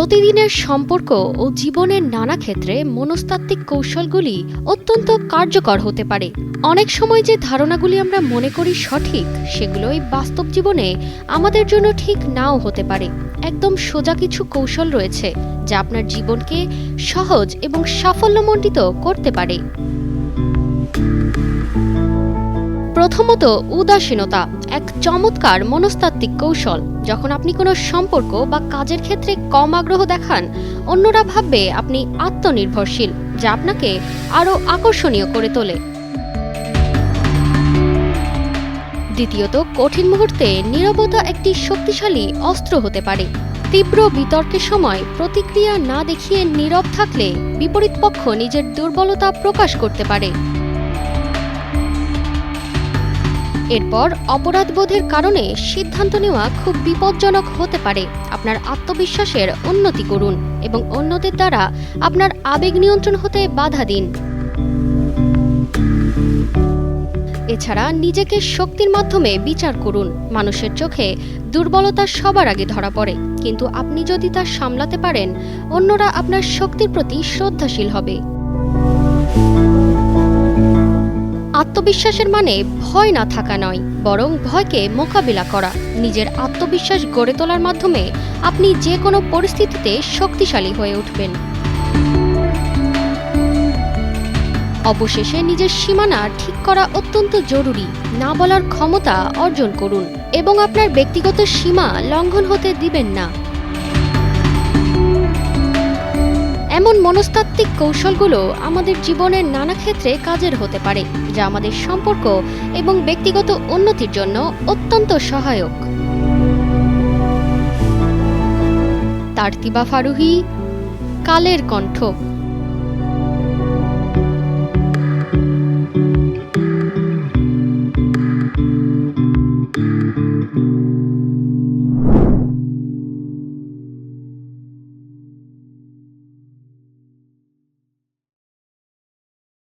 প্রতিদিনের সম্পর্ক ও জীবনের নানা ক্ষেত্রে মনস্তাত্ত্বিক কৌশলগুলি অত্যন্ত কার্যকর হতে পারে। অনেক সময় যে ধারণাগুলি আমরা মনে করি সঠিক, সেগুলোই বাস্তব জীবনে আমাদের জন্য ঠিক নাও হতে পারে। একদম সোজা কিছু কৌশল রয়েছে, যা আপনার জীবনকে সহজ এবং সাফল্যমণ্ডিত করতে পারে। প্রথমত উদাসীনতা, এক চমৎকার মনস্তাত্ত্বিক কৌশল। যখন আপনি কোনো সম্পর্ক বা কাজের ক্ষেত্রে কম আগ্রহ দেখান, অন্যরা ভাববে আপনি আত্মনির্ভরশীল, যা আপনাকে আরও আকর্ষণীয় করে তোলে। দ্বিতীয়ত, কঠিন মুহূর্তে নীরবতা একটি শক্তিশালী অস্ত্র হতে পারে। তীব্র বিতর্কের সময় প্রতিক্রিয়া না দেখিয়ে নীরব থাকলে বিপরীত পক্ষ নিজের দুর্বলতা প্রকাশ করতে পারে। এরপর অপরাধবোধের কারণে সিদ্ধান্ত নেওয়া খুব বিপজ্জনক হতে পারে। আপনার আত্মবিশ্বাসের উন্নতি করুন এবং অন্যদের দ্বারা আপনার আবেগ নিয়ন্ত্রণ হতে বাধা দিন। এছাড়া নিজেকে শক্তির মাধ্যমে বিচার করুন। মানুষের চোখে দুর্বলতা সবার আগে ধরা পড়ে। কিন্তু আপনি যদি তা সামলাতে পারেন, অন্যরা আপনার শক্তির প্রতি শ্রদ্ধাশীল হবে। আত্মবিশ্বাসের মানে ভয় না থাকা নয়, বরং ভয়কে মোকাবিলা করা। নিজের আত্মবিশ্বাস গড়ে তোলার মাধ্যমে আপনি যে কোনো পরিস্থিতিতে শক্তিশালী হয়ে উঠবেন। অবশেষে নিজের সীমানা ঠিক করা অত্যন্ত জরুরি। না বলার ক্ষমতা অর্জন করুন এবং আপনার ব্যক্তিগত সীমা লঙ্ঘন হতে দিবেন না। এমন মনস্তাত্ত্বিক কৌশলগুলো আমাদের জীবনের নানা ক্ষেত্রে কাজের হতে পারে, যা আমাদের সম্পর্ক এবং ব্যক্তিগত উন্নতির জন্য অত্যন্ত সহায়ক। তার্তিবা ফারুহি, কালের কণ্ঠ।